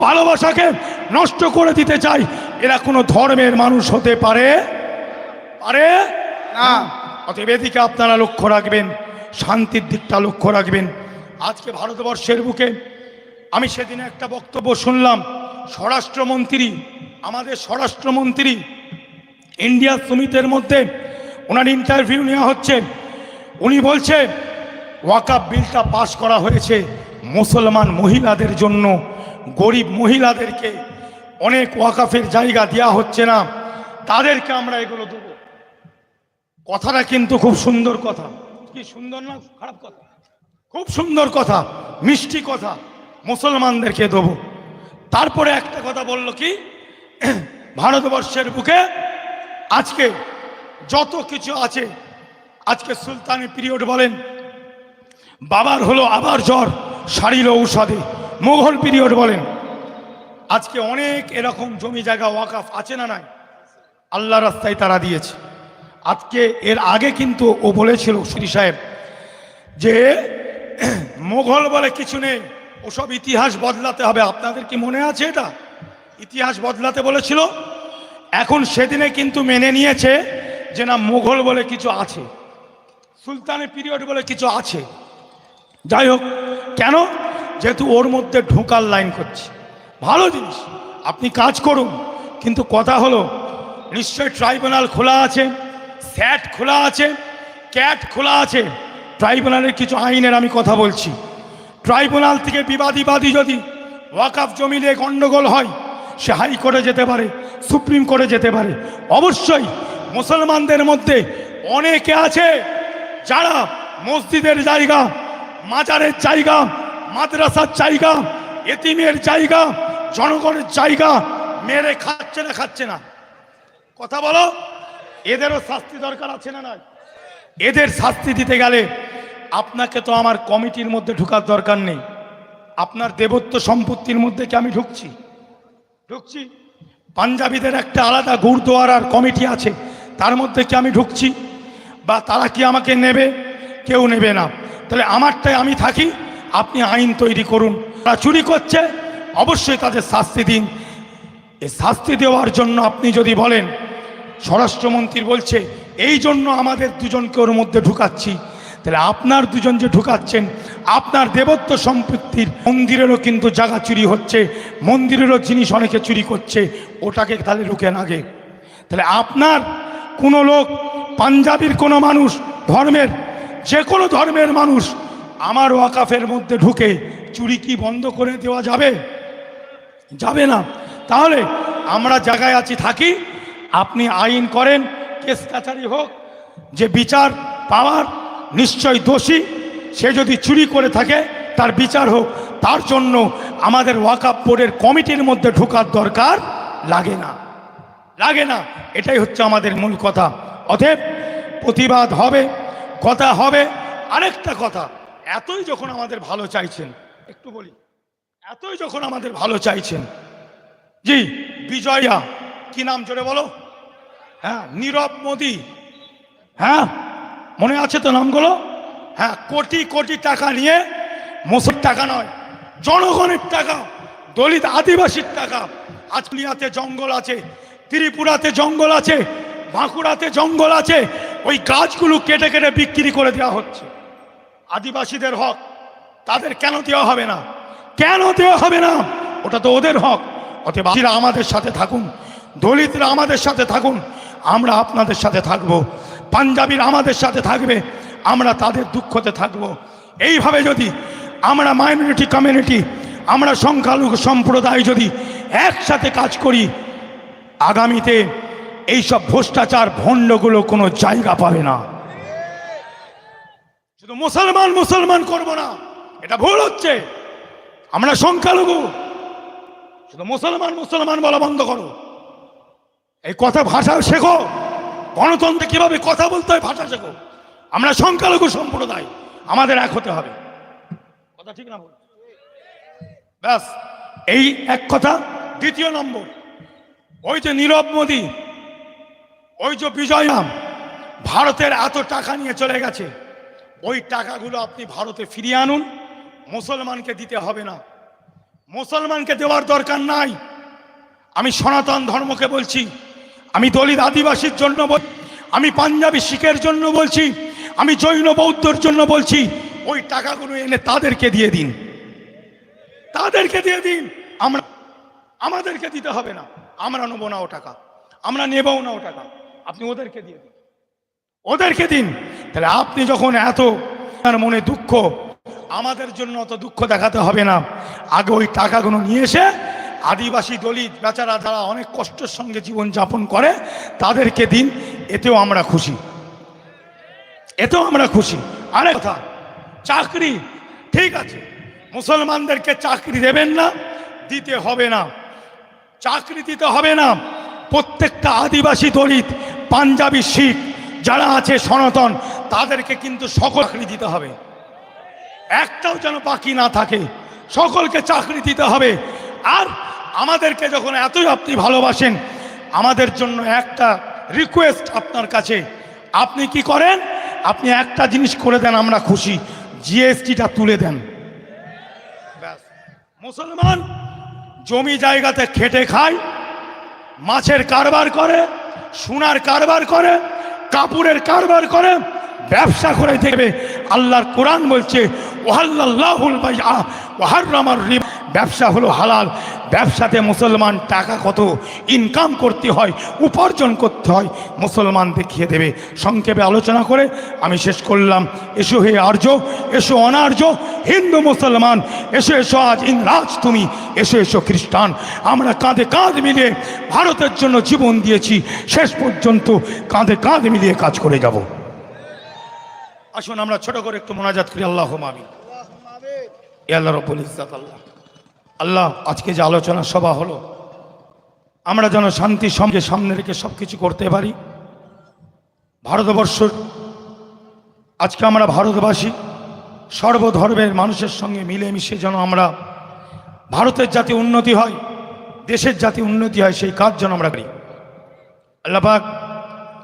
ভালোবাসাকে নষ্ট করে দিতে চাই। এরা কোনো ধর্মের মানুষ হতে পারে? পারে? না। অতএব এদিকে আপনারা লক্ষ্য রাখবেন, শান্তির দিকটা লক্ষ্য রাখবেন। আজকে ভারতবর্ষের বুকে আমি সেদিন একটা বক্তব্য শুনলাম, স্বরাষ্ট্রমন্ত্রী, আমাদের স্বরাষ্ট্রমন্ত্রী ইন্ডিয়া সুমিতের মধ্যে ওনার ইন্টারভিউ নেওয়া হচ্ছে। উনি বলছে ওয়াকাপ বিলটা পাশ করা হয়েছে মুসলমান মহিলাদের জন্য। গরিব মহিলাদেরকে অনেক ওয়াকাফের জায়গা দেওয়া হচ্ছে না। তাদেরকে আমরা এগুলো দেবো। কথাটা কিন্তু খুব সুন্দর কথা। কি সুন্দর না খারাপ কথা? খুব সুন্দর কথা, মিষ্টি কথা মুসলমানদেরকে দেবো। তারপরে একটা কথা বলল কি? ভারতবর্ষের বুকে আজকে যত কিছু আছে, আজকে সুলতানি পিরিয়ড বলেন, বাবার হলো আবার জ্বর সারিল ঔষধে। মোঘল পিরিয়ড বলেন। আজকে অনেক এরকম জমি জায়গা ওয়াকাফ আছে না নাই? আল্লাহ রাস্তায় তারা দিয়েছে। আজকে এর আগে কিন্তু ও বলেছিল শ্রী সাহেব যে, মোঘল বলে কিছু নেই, ওসব ইতিহাস বদলাতে হবে। আপনাদের কি মনে আছে এটা? ইতিহাস বদলাতে বলেছিল। এখন সেদিনে কিন্তু মেনে নিয়েছে যে না, মোঘল বলে কিছু আছে। সুলতানের পিরিয়ড বলে কিছু আছে। যাই হোক, কেন? যেহেতু ওর মধ্যে ঢোকার লাইন করছে। ভালো জিনিস, আপনি কাজ করুন। কিন্তু কথা হলো, নিশ্চয় ট্রাইব্যুনাল খোলা আছে স্যাট খোলা আছে ক্যাট খোলা আছে। ট্রাইব্যুনালের কিছু আইনের আমি কথা বলছি। ট্রাইব্যুনাল থেকে বিবাদী বাদী যদি ওয়াকাফ জমি নিয়ে গণ্ডগোল হয়, সে হাইকোর্টে যেতে পারে, সুপ্রিম কোর্টে যেতে পারে। অবশ্যই মুসলমানদের মধ্যে অনেকে আছে যারা মসজিদের জায়গা, মাজারের জায়গা মাদ্রাসার জায়গা, এতিমের জায়গা, জনগণের জায়গা, মেরে খাচ্ছে না খাচ্ছে না। কথা বলো, এদেরও শাস্তি দরকার আছে না নয় এদের শাস্তি দিতে গেলে আপনাকে তো আমার কমিটির মধ্যে ঢোকার দরকার নেই। আপনার দেবত্ব সম্পত্তির মধ্যে কি আমি ঢুকছি? ঢুকছি। পাঞ্জাবিদের একটা আলাদা গুরুদুয়ারার কমিটি আছে, তার মধ্যে কি আমি ঢুকছি? বা তারা কি আমাকে নেবে? কেউ নেবে না। তাহলে আমারটাই আমি থাকি আপনি আইন তৈরি করুন। তারা চুরি করছে, অবশ্যই তাদের শাস্তি দিন। এই শাস্তি দেওয়ার জন্য আপনি যদি বলেন, স্বরাষ্ট্রমন্ত্রী বলছে, এই জন্য আমাদের দুজনকে ওর মধ্যে ঢুকাচ্ছি। তাহলে আপনার দুজন যে ঢুকাচ্ছেন, আপনার দেবত্ব সম্পত্তির মন্দিরেরও কিন্তু জায়গা চুরি হচ্ছে, মন্দিরেরও জিনিস অনেকে চুরি করছে, ওটাকে তাহলে রুকেন আগে। তাহলে আপনার কোনো লোক, পাঞ্জাবির কোনো মানুষ, ধর্মের, যে কোনো ধর্মের মানুষ আমার ওয়াকাফের মধ্যে ঢুকে চুরি কি বন্ধ করে দেওয়া যাবে? যাবে না। তাহলে আমরা জায়গায় আছি, থাকি। আপনি আইন করেন, কেস কাছারি হোক, যে বিচার পাওয়ার নিশ্চয় দোষী, সে যদি চুরি করে থাকে, তার বিচার হোক। তার জন্য আমাদের ওয়াকাপ বোর্ডের কমিটির মধ্যে ঢোকার দরকার লাগে না। লাগে না। এটাই হচ্ছে আমাদের মূল কথা। অতএব প্রতিবাদ হবে, কথা হবে, আরেকটা কথা। এতই যখন আমাদের ভালো চাইছেন, একটু বলি, এতই যখন আমাদের ভালো চাইছেন, জি, বিজয়া, কি নাম জোরে বলো? হ্যাঁ নীরব মোদি হ্যাঁ মনে আছে তো নামগুলো? হ্যাঁ কোটি কোটি টাকা নিয়ে মোসের টাকা নয়, জনগণের টাকা, দলিত আদিবাসীর টাকা। আচলিয়াতে জঙ্গল আছে, ত্রিপুরাতে জঙ্গল আছে, বাঁকুড়াতে জঙ্গল আছে, ওই গাছগুলো কেটে কেটে বিক্রি করে দেওয়া হচ্ছে। আদিবাসীদের হক, তাদের কেন দেওয়া হবে না? কেন দেওয়া হবে না? ওটা তো ওদের হক। অতএব আমাদের সাথে থাকুন, দলিতরা আমাদের সাথে থাকুন, আমরা আপনাদের সাথে থাকব, পাঞ্জাবির আমাদের সাথে থাকবে, আমরা তাদের দুঃখতে থাকব। এইভাবে যদি আমরা মাইনরিটি কমিউনিটি আমরা সংখ্যালঘু সম্প্রদায় যদি একসাথে কাজ করি, আগামীতে এইসব ভ্রষ্টাচার, ভণ্ডগুলো কোনো জায়গা পাবে না। শুধু মুসলমান মুসলমান করব না। এটা ভুল হচ্ছে। আমরা সংখ্যালঘু। শুধু মুসলমান মুসলমান বলা বন্ধ করো। এই কথা ভাষা শেখো। গণতন্ত্রে কীভাবে কথা বলতে হয় ভাষা শেখো। আমরা সংখ্যালঘু সম্প্রদায়। আমাদের এক হতে হবে। কথা ঠিক না বল ব্যাস, এই এক কথা। দ্বিতীয় নম্বর। ওই যে নীরব মোদী, ওই যে বিজয় নাম ভারতের এত টাকা নিয়ে চলে গেছে। ওই টাকাগুলো আপনি ভারতে ফিরিয়ে আনুন। মুসলমানকে দিতে হবে না। মুসলমানকে দেওয়ার দরকার নাই। আমি সনাতন ধর্মকে বলছি। আমি দলিত আদিবাসীর জন্য আমি পাঞ্জাবি শিখের জন্য বলছি। আমি জৈন বৌদ্ধর জন্য বলছি। ওই টাকাগুলো এনে তাদেরকে দিয়ে দিন। তাদেরকে দিয়ে দিন। আমরা আমাদেরকে দিতে হবে না। আমরা নেব না ও টাকা। আমরা নেবও না ও টাকা। আপনি ওদেরকে দিয়ে দিন। ওদেরকে দিন। তাহলে আপনি যখন এত আপনার মনে দুঃখ, আমাদের জন্য অত দুঃখ দেখাতে হবে না। আগে ওই টাকাগুলো নিয়ে এসে আদিবাসী দলিত বেচারা যারা অনেক কষ্টের সঙ্গে জীবন যাপন করে, তাদেরকে দিন, এতেও আমরা খুশি। এতেও আমরা খুশি। আরেক কথা, চাকরি, ঠিক আছে, মুসলমানদেরকে চাকরি দেবেন না, দিতে হবে না। চাকরি দিতে হবে না। প্রত্যেকটা আদিবাসী দলিত, পাঞ্জাবি শিখ যারা আছে সনাতন, তাদেরকে কিন্তু সকল চাকরি দিতে হবে। একটাও যেন বাকি না থাকে, সকলকে চাকরি দিতে হবে। আর আমাদেরকে যখন এতই আপনি ভালোবাসেন, আমাদের জন্য একটা রিকোয়েস্ট আপনার কাছে। আপনি কি করেন? আপনি একটা জিনিস করে দেন, আমরা খুশি। জিএসটিটা তুলে দেন। মুসলমান জমি জায়গাতে খেটে খায়, মাছের কারবার করে, সোনার কারবার করে কাপড়ের কারবার করে ব্যবসা করে দেখবে আল্লাহর কোরআন বলছে ব্যবসা হলো হালাল। ব্যবসাতে মুসলমান টাকা কত? ইনকাম করতে হয়, উপার্জন করতে হয়, মুসলমান দেখিয়ে দেবে। সংক্ষেপে আলোচনা করে আমি শেষ করলাম। এসো হে আর্য, এসো অনার্য, হিন্দু মুসলমান, এসো এসো আজ ইংরাজ তুমি, এসো এসো খ্রিস্টান। আমরা কাঁধে কাঁধ মিলিয়ে ভারতের জন্য জীবন দিয়েছি। শেষ পর্যন্ত কাঁধে কাঁধ মিলিয়ে কাজ করে যাব। আসুন, আমরা ছোট করে একটু মোনাজাত করি। আল্লাহ মামি আল্লাহ রব্বুল ইজ্জাত, আল্লাহ। আল্লাহ, আজকে যে আলোচনা সভা হলো, আমরা যেন শান্তি সঙ্গে সামনে রেখে সব কিছু করতে পারি। ভারতবর্ষ আজকে আমরা ভারতবাসী, সর্বধর্মের মানুষের সঙ্গে মিলেমিশে যেন আমরা ভারতের জাতি উন্নতি হয়, দেশের জাতি উন্নতি হয়, সেই কাজ যেন আমরা করি। আল্লাপাক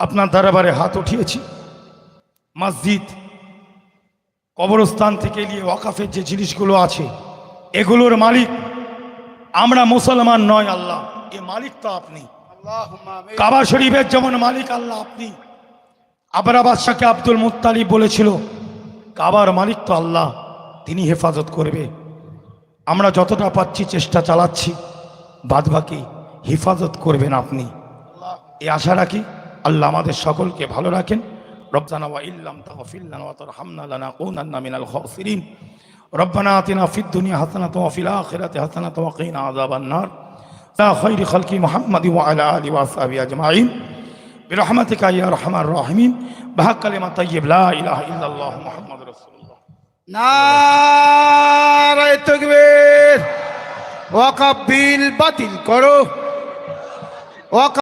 আপনার দরবারে হাত উঠিয়েছি। মসজিদ কবরস্থান থেকে নিয়ে ওয়াকাফের যে জিনিসগুলো আছে এগুলোর মালিক আমরা মুসলমান নয় আল্লাহ। এ মালিক তো আপনি। কাবা শরীফের যেমন মালিক আল্লাহ আপনি। আবরা বাদশাকে আব্দুল মুত্তালিব বলেছিল কাবার মালিক তো আল্লাহ তিনি হেফাজত করবে। আমরা যতটা পাচ্ছি চেষ্টা চালাচ্ছি বাদবাকি হেফাজত করবেন আপনি। এই আশা রাখি আল্লাহ আমাদের সকলকে ভালো রাখেন। ربنا وإن لم تغفر لنا وترحمنا لنكونن من الخاسرين ربنا آتنا في الدنيا حسنة وفي الآخرة حسنة وقنا عذاب النار لا خير خلق محمد وعلى آله وصحبه أجمعين برحمتك يا أرحم الراحمين بحق كلمة طيب لا إله إلا الله محمد رسول الله نار التكبير وقبل باطل করো